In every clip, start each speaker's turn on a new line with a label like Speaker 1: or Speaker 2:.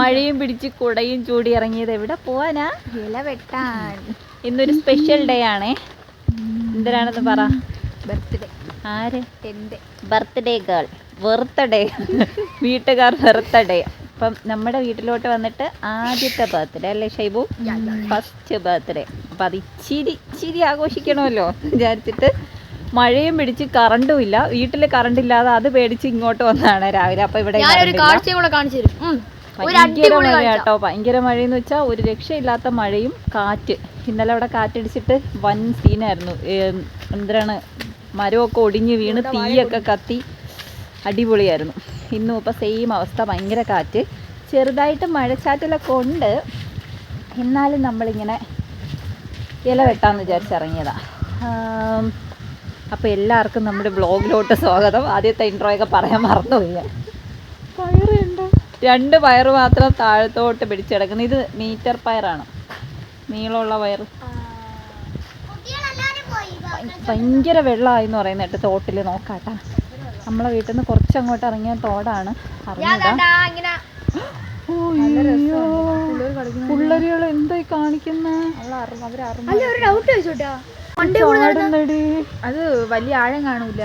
Speaker 1: മഴയും പിടിച്ച് കുടയും ചൂടി ഇറങ്ങിയത് എവിടെ? പോവാനാ?
Speaker 2: ഇല വെട്ടാൻ.
Speaker 1: ഇന്നൊരു സ്പെഷ്യൽ ഡേ ആണേ. എന്തിനാണെന്ന് പറ.
Speaker 2: ബർത്ത്ഡേ
Speaker 1: ആര്?
Speaker 2: എന്റെ.
Speaker 1: ബർത്ത്ഡേ ഗേൾ ബർത്ത്ഡേ വീട്ടുകാർ ബർത്ത്ഡേ അപ്പം നമ്മുടെ വീട്ടിലോട്ട് വന്നിട്ട് ആദ്യത്തെ ബർത്ത്ഡേ അല്ലേ ഷൈബു? ഫസ്റ്റ് ബർത്ത്ഡേ അപ്പം അത് ഇച്ചിരി ഇച്ചിരി ആഘോഷിക്കണമല്ലോ. വിചാരിച്ചിട്ട് മഴയും പിടിച്ച് കറണ്ടും ഇല്ല. വീട്ടിൽ കറണ്ട് ഇല്ലാതെ അത് പേടിച്ച് ഇങ്ങോട്ട് വന്നതാണ് രാവിലെ. അപ്പം ഇവിടെ
Speaker 2: കാണിച്ചു തരും.
Speaker 1: ഭയങ്കര മഴ കേട്ടോ. ഭയങ്കര മഴയെന്ന് വെച്ചാൽ ഒരു രക്ഷയില്ലാത്ത മഴയും കാറ്റ്. ഇന്നലെ അവിടെ കാറ്റടിച്ചിട്ട് വൻ സീനായിരുന്നു. എന്തിനാണ് മരമൊക്കെ ഒടിഞ്ഞ് വീണ് തീയൊക്കെ കത്തി അടിപൊളിയായിരുന്നു. ഇന്നും ഇപ്പം സെയിം അവസ്ഥ ഭയങ്കര കാറ്റ്. ചെറുതായിട്ട് മഴച്ചാറ്റലൊക്കെ ഉണ്ട്. എന്നാലും നമ്മളിങ്ങനെ ഇല വെട്ടാന്ന് വിചാരിച്ചിറങ്ങിയതാ. അപ്പോൾ എല്ലാവർക്കും നമ്മുടെ ബ്ലോഗിലോട്ട് സ്വാഗതം. ആദ്യത്തെ ഇൻട്രോയൊക്കെ പറയാൻ മറന്നുപോയി രണ്ട് വയർ മാത്രം താഴത്തോട്ട് പിടിച്ചെടുക്കുന്നത് ഇത് മീറ്റർ പയറാണ്. നീളമുള്ള പയർ ഭയ- ഭയങ്കര വെള്ളമായി എന്ന് പറയുന്ന കേട്ടോ തോട്ടിൽ നോക്കാട്ടാ. നമ്മളെ വീട്ടിൽ നിന്ന് കുറച്ചങ്ങോട്ട് ഇറങ്ങിയ തോടാണ്. പിള്ളേരുകൾ എന്തായി കാണിക്കുന്നത്
Speaker 2: അല്ല ഒരു ഡൗട്ട് ചോദിച്ചോട്ടാ? അത് വലിയ ആഴം കാണൂല.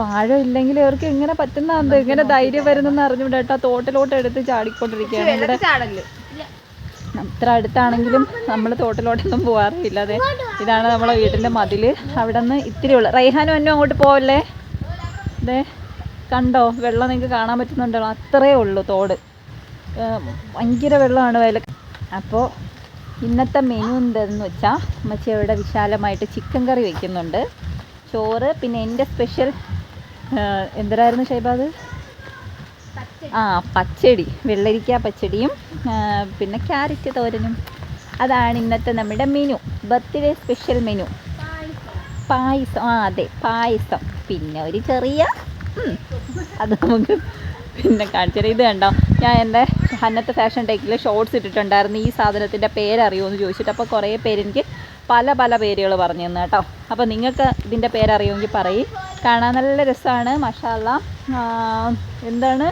Speaker 1: വാഴ ഇല്ലെങ്കിൽ അവർക്ക് എങ്ങനെ പറ്റുന്ന എങ്ങനെ ധൈര്യം വരുന്നെന്ന് അറിഞ്ഞൂടാ കേട്ടോ തോട്ടിലോട്ട് എടുത്ത് ചാടിക്കൊണ്ടിരിക്കുകയാണ്. ഇവിടെ അത്ര അടുത്താണെങ്കിലും നമ്മൾ തോട്ടിലോട്ടൊന്നും പോകാറില്ല അതെ. ഇതാണ് നമ്മളെ വീട്ടിന്റെ മതിൽ അവിടെ നിന്ന് ഇത്തിരി ഉള്ള. റൈഹാനും അന്നും അങ്ങോട്ട് പോവല്ലേ? അതെ. കണ്ടോ? വെള്ളം നിങ്ങൾക്ക് കാണാൻ പറ്റുന്നുണ്ടോ അത്രേ ഉള്ളൂ തോട്. ഭയങ്കര വെള്ളമാണ് വയല അപ്പോൾ ഇന്നത്തെ മെനു എന്തെന്ന് വെച്ചാൽ അമ്മച്ചി അവിടെ വിശാലമായിട്ട് ചിക്കൻ കറി വെക്കുന്നുണ്ട്. ചോറ് പിന്നെ എന്റെ സ്പെഷ്യൽ എന്തരായിരുന്നു ഷൈബാദ് ആ പച്ചടി. വെള്ളരിക്ക പച്ചടിയും പിന്നെ ക്യാരറ്റ് തോരനും. അതാണ് ഇന്നത്തെ നമ്മുടെ menu. Birthday special menu. Payasam. ആ അതെ പായസം. പിന്നെ ഒരു ചെറിയ അത് നമുക്ക് പിന്നെ കാണിച്ചു ഇത് കണ്ടോ? ഞാൻ എന്റെ അന്നത്തെ ഫാഷൻ ടൈക്കിൽ ഷോർട്സ് ഇട്ടിട്ടുണ്ടായിരുന്നു. ഈ സാധനത്തിന്റെ പേരറിയുമോ എന്ന് ചോദിച്ചിട്ട്. അപ്പോൾ കുറേ പേര് എനിക്ക് പല പല പേരുകൾ പറഞ്ഞു തന്നു കേട്ടോ. അപ്പോൾ നിങ്ങൾക്ക് ഇതിന്റെ പേരറിയുമെങ്കിൽ പറയും. കാണാൻ നല്ല രസമാണ്. മഷാല എന്താണ്?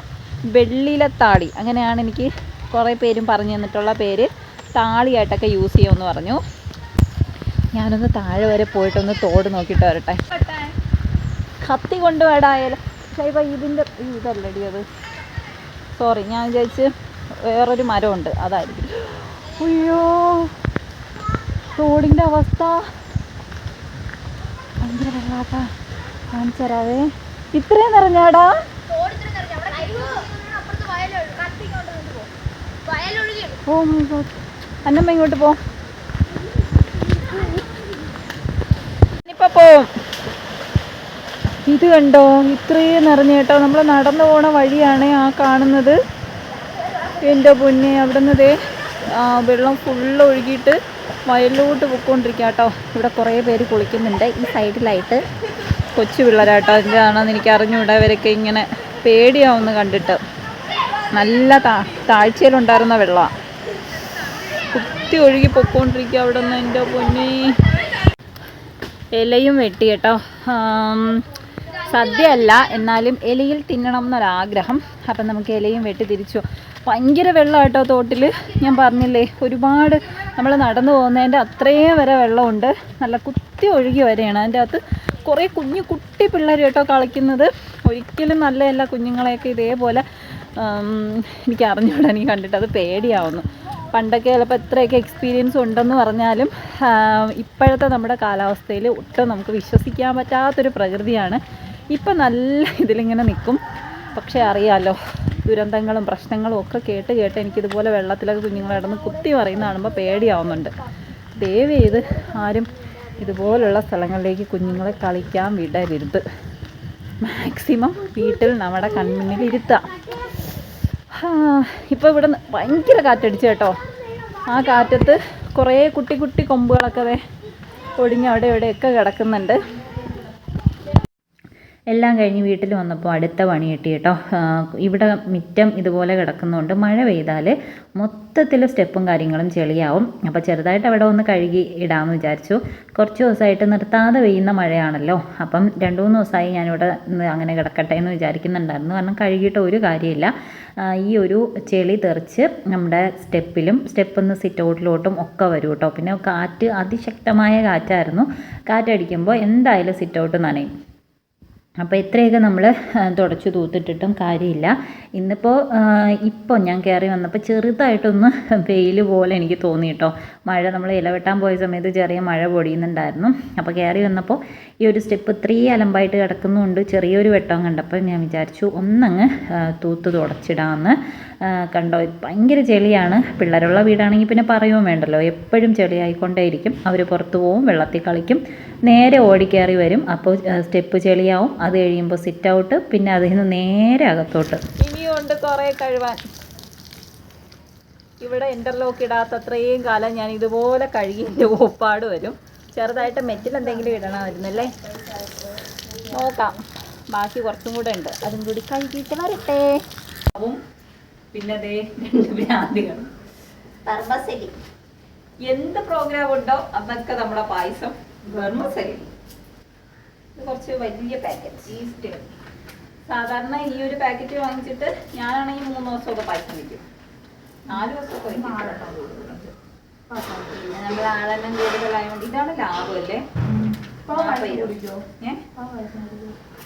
Speaker 1: വെള്ളിയിലെ താളി അങ്ങനെയാണ് എനിക്ക് കുറേ പേരും പറഞ്ഞു തന്നിട്ടുള്ള പേര്. താളിയായിട്ടൊക്കെ യൂസ് ചെയ്യുമെന്ന് പറഞ്ഞു. ഞാനൊന്ന് താഴെ വരെ പോയിട്ടൊന്ന് തോട് നോക്കിയിട്ട് വരട്ടെ. കത്തി കൊണ്ടുപോടായാലും ശൈവ ഇതിന്റെ ഇതല്ലടി അത്. സോറി ഞാൻ വിചാരിച്ച് വേറൊരു മരമുണ്ട്. അതായിരിക്കും. അയ്യോ. റോഡിന്റെ അവസ്ഥ ഭയങ്കര വെള്ളാട്ട. കാണിച്ചു ഇത്രയും നിറഞ്ഞാടാ? Oh my God. അന്നമ്മ ഇങ്ങോട്ട് പോ. ഇപ്പൊ പോവും. ഇത് കണ്ടോ? ഇത്രയും നിറഞ്ഞ കേട്ടോ. നമ്മൾ നടന്നു പോണ വഴിയാണ് ആ കാണുന്നത്. എന്റെ പൊന്നെ അവിടെ നിന്നതേ വെള്ളം ഫുള്ള് ഒഴുകിയിട്ട് വയലിലോട്ട് പൊയ്ക്കൊണ്ടിരിക്കുക കേട്ടോ. ഇവിടെ കുറേ പേര് കുളിക്കുന്നുണ്ട്. ഈ സൈഡിലായിട്ട് കൊച്ചു പിള്ളേരാട്ടോ. എന്താണെന്ന് എനിക്ക് അറിഞ്ഞൂടെ ഇവരൊക്കെ ഇങ്ങനെ പേടിയാവുന്ന കണ്ടിട്ട്. നല്ല താ താഴ്ചയിലുണ്ടായിരുന്ന വെള്ളമാണ് കുത്തി ഒഴുകി പൊക്കോണ്ടിരിക്കുക അവിടെ നിന്ന് എന്റെ പൊന്നി. ഇലയും വെട്ടി കേട്ടോ. സദ്യയല്ല. എന്നാലും ഇലയിൽ തിന്നണം എന്നൊരാഗ്രഹം. അപ്പം നമുക്ക് ഇലയും വെട്ടി തിരിച്ചു. ഭയങ്കര വെള്ളം കേട്ടോ തോട്ടിൽ ഞാൻ പറഞ്ഞില്ലേ ഒരുപാട് നമ്മൾ നടന്നു പോകുന്നതിന്റെ അത്രയും വരെ വെള്ളമുണ്ട്. നല്ല കുത്തി ഒഴുകി വരെയാണ്. അതിന്റെ അകത്ത് കുറേ കുഞ്ഞു കുട്ടി പിള്ളേർ കേട്ടോ കളിക്കുന്നത്. ഒരിക്കലും നല്ലതല്ല കുഞ്ഞുങ്ങളെയൊക്കെ ഇതേപോലെ എനിക്ക് അറിഞ്ഞൂടാ എനിക്ക് കണ്ടിട്ട് അത് പേടിയാവുന്നു. പണ്ടൊക്കെ ചിലപ്പോൾ എത്രയൊക്കെ എക്സ്പീരിയൻസ് ഉണ്ടെന്ന് പറഞ്ഞാലും ഇപ്പോഴത്തെ നമ്മുടെ കാലാവസ്ഥയിൽ ഒട്ടും നമുക്ക് വിശ്വസിക്കാൻ പറ്റാത്തൊരു പ്രകൃതിയാണ്. ഇപ്പം നല്ല ഇതിലിങ്ങനെ നിൽക്കും പക്ഷേ അറിയാമല്ലോ ദുരന്തങ്ങളും പ്രശ്നങ്ങളും ഒക്കെ കേട്ട് കേട്ട് എനിക്കിതുപോലെ വെള്ളത്തിലൊക്കെ കുഞ്ഞുങ്ങൾ കിടന്ന് കുത്തി പറയുന്ന കാണുമ്പോൾ പേടിയാവുന്നുണ്ട്. ദയവ് ചെയ്ത് ആരും ഇതുപോലുള്ള സ്ഥലങ്ങളിലേക്ക് കുഞ്ഞുങ്ങളെ കളിക്കാൻ വിടരുത്. മാക്സിമം വീട്ടിൽ നമ്മുടെ കൺമുന്നിൽ ഇരുത്താം. ഇപ്പോൾ ഇവിടെ ഭയങ്കര കാറ്റടിച്ചു കേട്ടോ. ആ കാറ്റത്ത് കുറേ കുട്ടി കുട്ടി കൊമ്പുകളൊക്കെ ഒടിഞ്ഞ് അവിടെ ഇവിടെയൊക്കെ കിടക്കുന്നുണ്ട്. എല്ലാം കഴിഞ്ഞ് വീട്ടിൽ വന്നപ്പോൾ അടുത്ത പണി കിട്ടി കേട്ടോ. ഇവിടെ മിറ്റം ഇതുപോലെ കിടക്കുന്നതുകൊണ്ട് മഴ പെയ്താൽ മൊത്തത്തിൽ സ്റ്റെപ്പും കാര്യങ്ങളും ചെളിയാവും. അപ്പോൾ ചെറുതായിട്ട് അവിടെ ഒന്ന് കഴുകി ഇടാമെന്ന് വിചാരിച്ചു. കുറച്ച് ദിവസമായിട്ട് നിർത്താതെ പെയ്യുന്ന മഴയാണല്ലോ. അപ്പം രണ്ട് മൂന്ന് ദിവസമായി ഞാനിവിടെ അങ്ങനെ കിടക്കട്ടെ എന്ന് വിചാരിക്കുന്നുണ്ടായിരുന്നു. കാരണം കഴുകിയിട്ട് ഒരു കാര്യമില്ല. ഈ ഒരു ചെളി തെറിച്ച് നമ്മുടെ സ്റ്റെപ്പിലും സ്റ്റെപ്പിൽ നിന്ന് സിറ്റ് ഔട്ടിലോട്ടും ഒക്കെ വരും കേട്ടോ. പിന്നെ കാറ്റ് അതിശക്തമായ കാറ്റായിരുന്നു. കാറ്റടിക്കുമ്പോൾ എന്തായാലും സിറ്റ് ഔട്ട് നനയും. അപ്പോൾ ഇത്രയൊക്കെ നമ്മൾ തുടച്ചു തൂത്തിട്ടിട്ടും കാര്യമില്ല. ഇന്നിപ്പോൾ ഇപ്പോൾ ഞാൻ കയറി വന്നപ്പോൾ ചെറുതായിട്ടൊന്ന് വെയിൽ പോലെ എനിക്ക് തോന്നി കേട്ടോ മഴ നമ്മൾ ഇലവെട്ടാൻ പോയ സമയത്ത് ചെറിയ മഴ പൊടിയുന്നുണ്ടായിരുന്നു. അപ്പോൾ കയറി വന്നപ്പോൾ ഈ ഒരു സ്റ്റെപ്പ് ഇത്രയും അലമ്പായിട്ട് കിടക്കുന്നുണ്ട്. ചെറിയൊരു വെട്ടം കണ്ടപ്പോൾ ഞാൻ വിചാരിച്ചു ഒന്നങ്ങ് തൂത്ത് തുടച്ചിടാമെന്ന് കണ്ടോ ഭയങ്കര ചെളിയാണ്. പിള്ളേരുള്ള വീടാണെങ്കിൽ പിന്നെ പറയുകയും വേണ്ടല്ലോ. എപ്പോഴും ചെളിയായിക്കൊണ്ടേയിരിക്കും. അവർ പുറത്തു പോവും വെള്ളത്തിൽ കളിക്കും. നേരെ ഓടിക്കയറി വരും. അപ്പോൾ സ്റ്റെപ്പ് ചെളിയാവും. അത് കഴിയുമ്പോൾ സിറ്റ് ഔട്ട് പിന്നെ അതിൽ നിന്ന് നേരെ അകത്തോട്ട്. ഇനിയുണ്ട് കുറേ കഴുവാൻ. ഇവിടെ ഇന്റർലോക്ക് ഇടാത്ത അത്രയും കാലം ഞാൻ ഇതുപോലെ കഴുകി എന്റെ ഓപ്പാട് വരും. ചെറുതായിട്ട് മെറ്റിൽ എന്തെങ്കിലും ഇടണമായിരുന്നല്ലേ? നോക്കാം. ബാക്കി കുറച്ചും കൂടെ ഉണ്ട്. അതും കൂടി കഴുകിയിട്ട് വരട്ടെ. അപ്പം പിന്നെ ദേ രണ്ട് ഭ്രാന്തികൾ. എന്ത് പ്രോഗ്രാം ഉണ്ടോ? അന്നൊക്കെ നമ്മുടെ പായസം. ബർമസലി കുറച്ച് വലിയ പാക്കറ്റ് ഈസ്റ്റ് സാധാരണ ഈ ഒരു പാക്കറ്റ് വാങ്ങിച്ചിട്ട് ഞാനാണെങ്കിൽ മൂന്ന് ദിവസമൊക്കെ പായസം വയ്ക്കും നാല് ദിവസമൊക്കെ നമ്മൾ ആളെണ്ണം കൂടുതലായതുകൊണ്ട് ഇതാണ് ലാഭം അല്ലേ?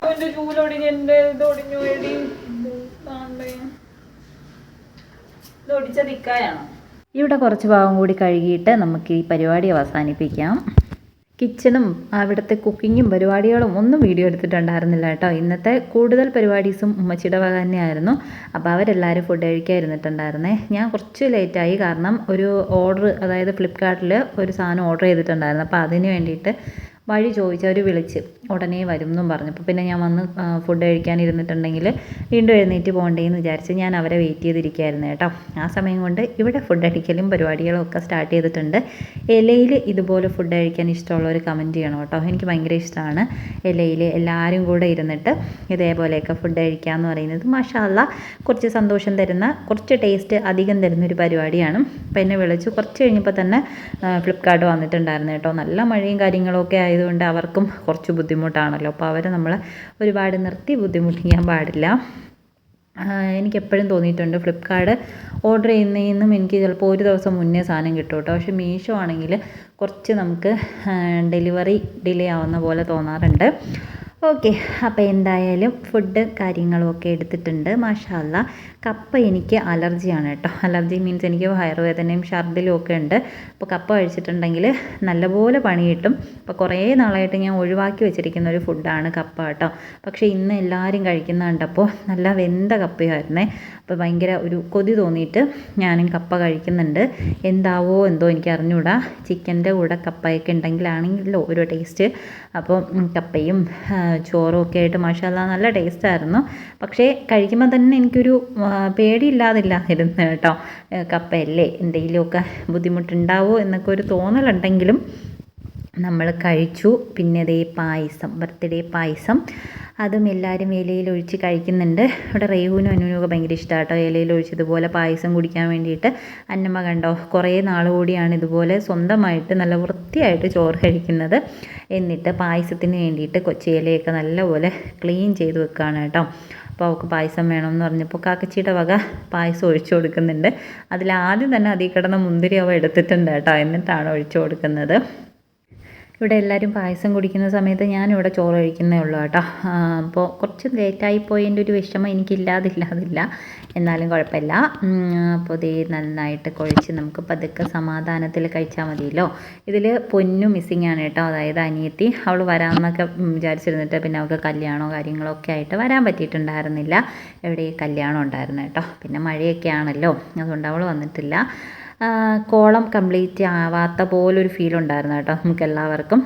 Speaker 1: അവന്റെ ചൂലൊടിഞ്ഞ് എന്റെ ഇതൊടിഞ്ഞു എടി. കാണണ്ടേ ഇത് ഒടിച്ച തിക്കായാണോ ഇവിടെ കുറച്ച് ഭാഗം കൂടി കഴുകിയിട്ട് നമുക്ക് ഈ പരിപാടി അവസാനിപ്പിക്കാം. കിച്ചണും അവിടുത്തെ കുക്കിങ്ങും പരിപാടികളും ഒന്നും വീഡിയോ എടുത്തിട്ടുണ്ടായിരുന്നില്ല കേട്ടോ. ഇന്നത്തെ കൂടുതൽ പരിപാടീസും ഉമ്മച്ചിയുടെ വക തന്നെയായിരുന്നു. അപ്പോൾ അവരെല്ലാവരും ഫുഡ് കഴിക്കാൻ ഇരുന്നിട്ടുണ്ടായിരുന്നേ. ഞാൻ കുറച്ച് ലേറ്റായി കാരണം ഒരു ഓർഡർ അതായത് ഫ്ലിപ്കാർട്ടിൽ ഒരു സാധനം ഓർഡർ ചെയ്തിട്ടുണ്ടായിരുന്നു. അപ്പോൾ അതിന് വേണ്ടിയിട്ട് വഴി ചോദിച്ചവർ വിളിച്ച് ഉടനെ വരും എന്നും പറഞ്ഞു അപ്പോൾ പിന്നെ ഞാൻ വന്ന് ഫുഡ് കഴിക്കാൻ ഇരുന്നിട്ടുണ്ടെങ്കിൽ വീണ്ടും എഴുന്നേറ്റ് പോകണ്ടേന്ന് വിചാരിച്ച് ഞാൻ അവരെ വെയിറ്റ് ചെയ്തിരിക്കുകയായിരുന്നു കേട്ടോ. ആ സമയം കൊണ്ട് ഇവിടെ ഫുഡ് അടിക്കലും പരിപാടികളും ഒക്കെ സ്റ്റാർട്ട് ചെയ്തിട്ടുണ്ട്. ഇലയിൽ ഇതുപോലെ ഫുഡ് കഴിക്കാൻ ഇഷ്ടമുള്ളവർ കമന്റ് ചെയ്യണം കേട്ടോ. എനിക്ക് ഭയങ്കര ഇഷ്ടമാണ് ഇലയിൽ എല്ലാവരും കൂടെ ഇരുന്നിട്ട് ഇതേപോലെയൊക്കെ ഫുഡ് കഴിക്കുക എന്ന് പറയുന്നത് മഷാല്ല കുറച്ച് സന്തോഷം തരുന്ന കുറച്ച് ടേസ്റ്റ് അധികം തരുന്ന ഒരു പരിപാടിയാണ്. അപ്പോൾ എന്നെ വിളിച്ചു. കുറച്ച് കഴിഞ്ഞപ്പോൾ തന്നെ ഫ്ലിപ്കാർട്ട് വന്നിട്ടുണ്ടായിരുന്നു കേട്ടോ. നല്ല മഴയും കാര്യങ്ങളൊക്കെ ആയതുകൊണ്ട് അവർക്കും കുറച്ച് ബുദ്ധിമുട്ടാണല്ലോ. അപ്പോൾ അവരെ നമ്മൾ ഒരുപാട് നിർത്തി ബുദ്ധിമുട്ടിക്കാൻ പാടില്ല. എനിക്കെപ്പോഴും തോന്നിയിട്ടുണ്ട് ഫ്ലിപ്കാർട്ട് ഓർഡർ ചെയ്യുന്നതിന്നും എനിക്ക് ചിലപ്പോൾ ഒരു ദിവസം മുന്നേ സാധനം കിട്ടും കേട്ടോ. പക്ഷേ മീഷോ ആണെങ്കിൽ കുറച്ച് നമുക്ക് ഡെലിവറി ഡിലേ ആവുന്ന പോലെ തോന്നാറുണ്ട്. ഓക്കെ. അപ്പോൾ എന്തായാലും ഫുഡ് കാര്യങ്ങളും ഒക്കെ എടുത്തിട്ടുണ്ട് മാഷാല്ല കപ്പ എനിക്ക് അലർജിയാണ് കേട്ടോ. അലർജി മീൻസ് എനിക്ക് വയറുവേദനയും ഛർദിലും ഒക്കെ ഉണ്ട്. അപ്പോൾ കപ്പ കഴിച്ചിട്ടുണ്ടെങ്കിൽ നല്ലപോലെ പണി കിട്ടും. അപ്പോൾ കുറേ നാളായിട്ട് ഞാൻ ഒഴിവാക്കി വെച്ചിരിക്കുന്ന ഒരു ഫുഡാണ് കപ്പ കേട്ടോ. പക്ഷേ ഇന്ന് എല്ലാവരും കഴിക്കുന്ന കണ്ടപ്പോൾ നല്ല വെന്ത കപ്പയായിരുന്നേ. അപ്പോൾ ഭയങ്കര ഒരു കൊതി തോന്നിയിട്ട് ഞാനും കപ്പ കഴിക്കുന്നുണ്ട്. എന്താവോ എന്തോ എനിക്ക് അറിഞ്ഞൂടാ. ചിക്കന്റെ കൂടെ കപ്പയൊക്കെ ഉണ്ടെങ്കിലാണെങ്കിലോ ഒരു ടേസ്റ്റ് അപ്പോൾ കപ്പയും ചോറും ഒക്കെ ആയിട്ട് മഷാല നല്ല ടേസ്റ്റായിരുന്നു പക്ഷേ കഴിക്കുമ്പോൾ തന്നെ എനിക്കൊരു ആ, പേടിയില്ലാതില്ലാതിരുന്നു കേട്ടോ. കപ്പയല്ലേ? എന്തെങ്കിലുമൊക്കെ ബുദ്ധിമുട്ടുണ്ടാവുമോ എന്നൊക്കെ ഒരു തോന്നലുണ്ടെങ്കിലും നമ്മൾ കഴിച്ചു. പിന്നെ ദേ പായസം ബർത്ത്ഡേ പായസം. അതും എല്ലാവരും ഇലയിൽ ഒഴിച്ച് കഴിക്കുന്നുണ്ട്. ഇവിടെ റേഹുവിനും അനുവിനും ഒക്കെ ഭയങ്കര ഇഷ്ടമാണ് കേട്ടോ ഇലയിൽ ഒഴിച്ച് ഇതുപോലെ പായസം കുടിക്കാൻ വേണ്ടിയിട്ട്. അന്നമ്മ കണ്ടോ കുറേ നാൾ കൂടിയാണ് ഇതുപോലെ സ്വന്തമായിട്ട് നല്ല വൃത്തിയായിട്ട് ചോറ് കഴിക്കുന്നത്. എന്നിട്ട് പായസത്തിന് വേണ്ടിയിട്ട് കൊച്ചി ഇലയൊക്കെ നല്ലപോലെ ക്ലീൻ ചെയ്ത് വെക്കുകയാണ് കേട്ടോ. അപ്പോൾ അവൾക്ക് പായസം വേണമെന്ന് പറഞ്ഞപ്പോൾ കാക്കച്ചിയുടെ വക പായസം ഒഴിച്ചു കൊടുക്കുന്നുണ്ട്. അതിലാദ്യം തന്നെ അതിൽ കിടന്ന മുന്തിരി അവ എടുത്തിട്ടുണ്ട് കേട്ടോ. എന്നിട്ടാണ് ഒഴിച്ചു കൊടുക്കുന്നത്. ഇവിടെ എല്ലാവരും പായസം കുടിക്കുന്ന സമയത്ത് ഞാനിവിടെ ചോറ് കഴിക്കുന്നേ ഉള്ളൂ കേട്ടോ. അപ്പോൾ കുറച്ച് ലേറ്റായി പോയതിന്റെ ഒരു വിഷമം എനിക്കില്ലാതില്ലാതില്ല. എന്നാലും കുഴപ്പമില്ല. അപ്പോൾ ഇതേ നന്നായിട്ട് കുഴച്ച് നമുക്ക് പതുക്കെ സമാധാനത്തിൽ കഴിച്ചാൽ മതിയല്ലോ. ഇതിൽ പൊന്നു മിസ്സിങ് ആണ് കേട്ടോ. അതായത് അനിയത്തി അവൾ വരാമെന്നൊക്കെ വിചാരിച്ചിരുന്നിട്ട് പിന്നെ അവൾക്ക് കല്യാണമോ കാര്യങ്ങളോ ഒക്കെ ആയിട്ട് വരാൻ പറ്റിയിട്ടുണ്ടായിരുന്നില്ല. എവിടെ കല്യാണം ഉണ്ടായിരുന്നു കേട്ടോ. പിന്നെ മഴയൊക്കെ ആണല്ലോ. അതുകൊണ്ട് അവൾ വന്നിട്ടില്ല. കോളം കംപ്ലീറ്റ് ആവാത്ത പോലൊരു ഫീൽ ഉണ്ടായിരുന്നു കേട്ടോ നമുക്ക് എല്ലാവർക്കും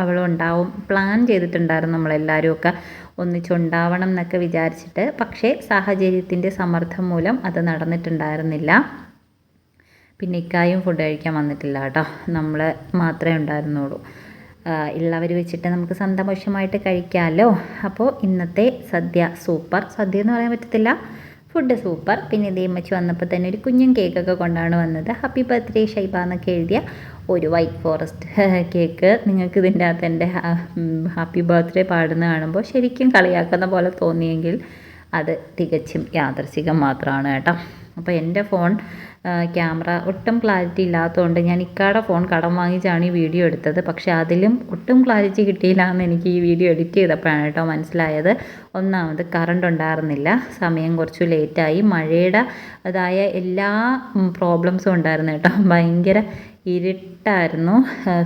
Speaker 1: അവളുണ്ടാവും പ്ലാൻ ചെയ്തിട്ടുണ്ടായിരുന്നു നമ്മളെല്ലാവരും ഒക്കെ ഒന്നിച്ചുണ്ടാവണം എന്നൊക്കെ വിചാരിച്ചിട്ട്. പക്ഷേ സാഹചര്യത്തിന്റെ സമ്മർദ്ദം മൂലം അത് നടന്നിട്ടുണ്ടായിരുന്നില്ല. പിന്നെ ഇക്കായും ഫുഡ് കഴിക്കാൻ വന്നിട്ടില്ല കേട്ടോ. നമ്മൾ മാത്രമേ ഉണ്ടായിരുന്നുള്ളൂ. ഉള്ളവർ വെച്ചിട്ട് നമുക്ക് സന്തോഷമായിട്ട് കഴിക്കാമല്ലോ അപ്പോൾ ഇന്നത്തെ സദ്യ സൂപ്പർ. സദ്യ എന്ന് പറയാൻ പറ്റത്തില്ല. Food super. പിന്നെ അമ്മച്ചി വന്നപ്പോൾ തന്നെ ഒരു കുഞ്ഞും കേക്കൊക്കെ കൊണ്ടാണ് വന്നത്. ഹാപ്പി ബർത്ത്ഡേ ഷൈബ എന്നൊക്കെ എഴുതിയ ഒരു വൈറ്റ് ഫോറസ്റ്റ് കേക്ക് നിങ്ങൾക്ക് ഇതിന്റെ അകത്ത് എന്റെ ഹാപ്പി ബർത്ത്ഡേ പാടുന്ന കാണുമ്പോൾ ശരിക്കും കളിയാക്കുന്ന പോലെ തോന്നിയെങ്കിൽ അത് തികച്ചും യാദർശികം മാത്രമാണ് കേട്ടോ. അപ്പോൾ എന്റെ ഫോൺ ക്യാമറ ഒട്ടും ക്ലാരിറ്റി ഇല്ലാത്തതുകൊണ്ട് ഞാൻ ഇക്കാടെ ഫോൺ കടം വാങ്ങിച്ചാണ് ഈ വീഡിയോ എടുത്തത്. പക്ഷേ അതിലും ഒട്ടും ക്ലാരിറ്റി കിട്ടിയില്ല എന്ന് എനിക്ക് ഈ വീഡിയോ എഡിറ്റ് ചെയ്തപ്പോഴാണ് കേട്ടോ മനസ്സിലായത്. ഒന്നാമത് കറണ്ട് ഉണ്ടായിരുന്നില്ല. സമയം കുറച്ച് ലേറ്റായി. മഴയുടെ അതായ എല്ലാ പ്രോബ്ലംസും ഉണ്ടായിരുന്നു കേട്ടോ. ഭയങ്കര ഇരുട്ടായിരുന്നു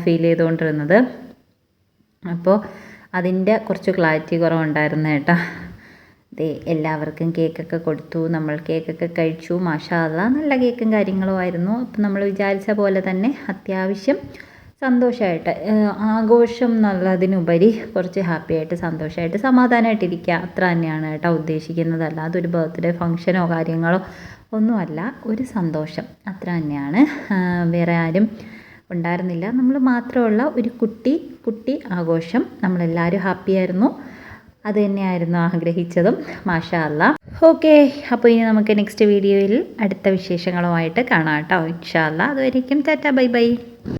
Speaker 1: ഫീൽ ചെയ്തുകൊണ്ടിരുന്നത്. അപ്പോൾ അതിന്റെ കുറച്ച് ക്ലാരിറ്റി കുറവുണ്ടായിരുന്നു കേട്ടോ. ദേ എല്ലാവർക്കും കേക്കൊക്കെ കൊടുത്തു. നമ്മൾ കേക്കൊക്കെ കഴിച്ചു. മാഷാല്ല നല്ല കേക്കും കാര്യങ്ങളും ആയിരുന്നു. അപ്പം നമ്മൾ വിചാരിച്ച പോലെ തന്നെ അത്യാവശ്യം സന്തോഷമായിട്ട് ആഘോഷം എന്നുള്ളതിനുപരി കുറച്ച് ഹാപ്പി ആയിട്ട് സന്തോഷമായിട്ട് സമാധാനമായിട്ടിരിക്കുക അത്ര തന്നെയാണ് കേട്ടോ ഉദ്ദേശിക്കുന്നത്. അല്ലാതെ ഒരു ബർത്ത്ഡേ ഫങ്ഷനോ കാര്യങ്ങളോ ഒന്നുമല്ല ഒരു സന്തോഷം. അത്ര തന്നെയാണ്. വേറെ ആരും ഉണ്ടായിരുന്നില്ല. നമ്മൾ മാത്രമുള്ള ഒരു കുട്ടി കുട്ടി ആഘോഷം. നമ്മളെല്ലാവരും ഹാപ്പിയായിരുന്നു. അത് തന്നെയായിരുന്നു ആഗ്രഹിച്ചതും മാഷാ അല്ല ഓക്കെ അപ്പോൾ ഇനി നമുക്ക് നെക്സ്റ്റ് വീഡിയോയിൽ അടുത്ത വിശേഷങ്ങളുമായിട്ട് കാണാം കേട്ടോ. ഇൻഷാല്ല അതുവരേക്കും ടാറ്റ ബൈ ബൈ.